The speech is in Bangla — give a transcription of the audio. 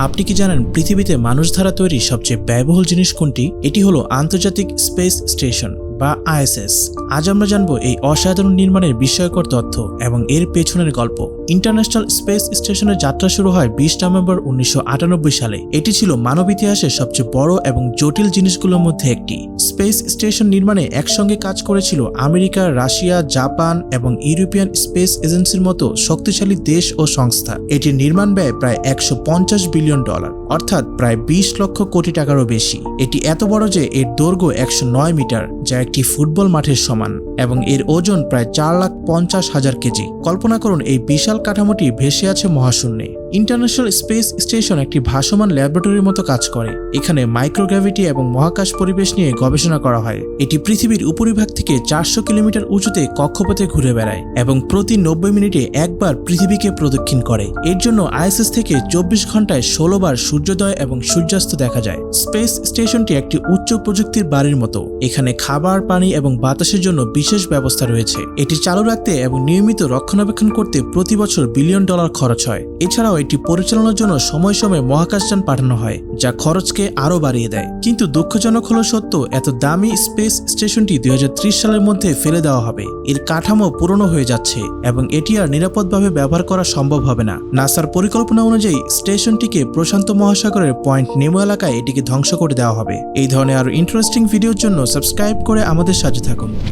আপনি কি জানেন পৃথিবীতে মানুষ দ্বারা তৈরি সবচেয়ে ব্যয়বহুল জিনিস কোনটি? এটি হলো আন্তর্জাতিক স্পেস স্টেশন। বা আইএসএস। আজ আমরা জানব এই অসাধারণ নির্মাণের বিস্ময়কর তথ্য এবং এর পেছনের গল্প। ইন্টারন্যাশনাল স্পেস স্টেশনের যাত্রা শুরু হয় বিশ নভেম্বর উনিশশো আটানব্বই সালে। এটি ছিল মানব ইতিহাসের সবচেয়ে বড় এবং জটিল জিনিসগুলোর মধ্যে একটি। স্পেস স্টেশন নির্মাণে একসঙ্গে কাজ করেছিল আমেরিকা, রাশিয়া, জাপান এবং ইউরোপিয়ান স্পেস এজেন্সির মতো শক্তিশালী দেশ ও সংস্থা। এটির নির্মাণ ব্যয় প্রায় একশো পঞ্চাশ বিলিয়ন ডলার, অর্থাৎ প্রায় বিশ লক্ষ কোটি টাকারও বেশি। এটি এত বড় যে এর দৈর্ঘ্য একশো নয় মিটার, যা একটি ফুটবল মাঠের সমান এবং এর ওজন প্রায় চার লাখ পঞ্চাশ হাজার কেজি। কল্পনা করুন, এই বিশাল কাঠামোটি ভেসে আছে মহাশূন্যে। ইন্টারন্যাশনাল স্পেস স্টেশন একটি ভাসমান ল্যাবরেটরির মতো কাজ করে। এখানে মাইক্রোগ্র্যাভিটি এবং মহাকাশ পরিবেশ নিয়ে গবেষণা করা হয়। এটি পৃথিবীর উপরিভাগ থেকে চারশো কিলোমিটার উঁচুতে কক্ষপথে ঘুরে বেড়ায় এবং প্রতি নব্বই মিনিটে একবার পৃথিবীকে প্রদক্ষিণ করে। এর জন্য আইএসএস থেকে চব্বিশ ঘন্টায় ষোলো বার সূর্যোদয় এবং সূর্যাস্ত দেখা যায়। স্পেস স্টেশনটি একটি উচ্চ প্রযুক্তির বাড়ির মতো। এখানে খাবার পানি এবং বাতাসের জন্য বিশেষ ব্যবস্থা রয়েছে। এটি চালু রাখতে এবং নিয়মিত রক্ষণাবেক্ষণ করতে প্রতি বছর বিলিয়ন ডলার খরচ হয়। এছাড়াও এটি পরিচালনার জন্য সময় সময় মহাকাশযান পাঠানো হয়। যা খরচকে আরও বাড়িয়ে দেয়। কিন্তু দুঃখজনক হলো সত্য, এত দামি স্পেস স্টেশনটি দুই হাজার ত্রিশ সালের মধ্যে ফেলে দেওয়া হবে। এর কাঠামো পুরনো হয়ে যাচ্ছে এবং এটি আর নিরাপদভাবে ব্যবহার করা সম্ভব হবে না। নাসার পরিকল্পনা অনুযায়ী স্টেশনটিকে প্রশান্ত মহাসাগরের পয়েন্ট নেমো এলাকায় এটিকে ধ্বংস করে দেওয়া হবে। এই ধরনের আরও ইন্টারেস্টিং ভিডিওর জন্য সাবস্ক্রাইব করে আমাদের সাথে থাকুন।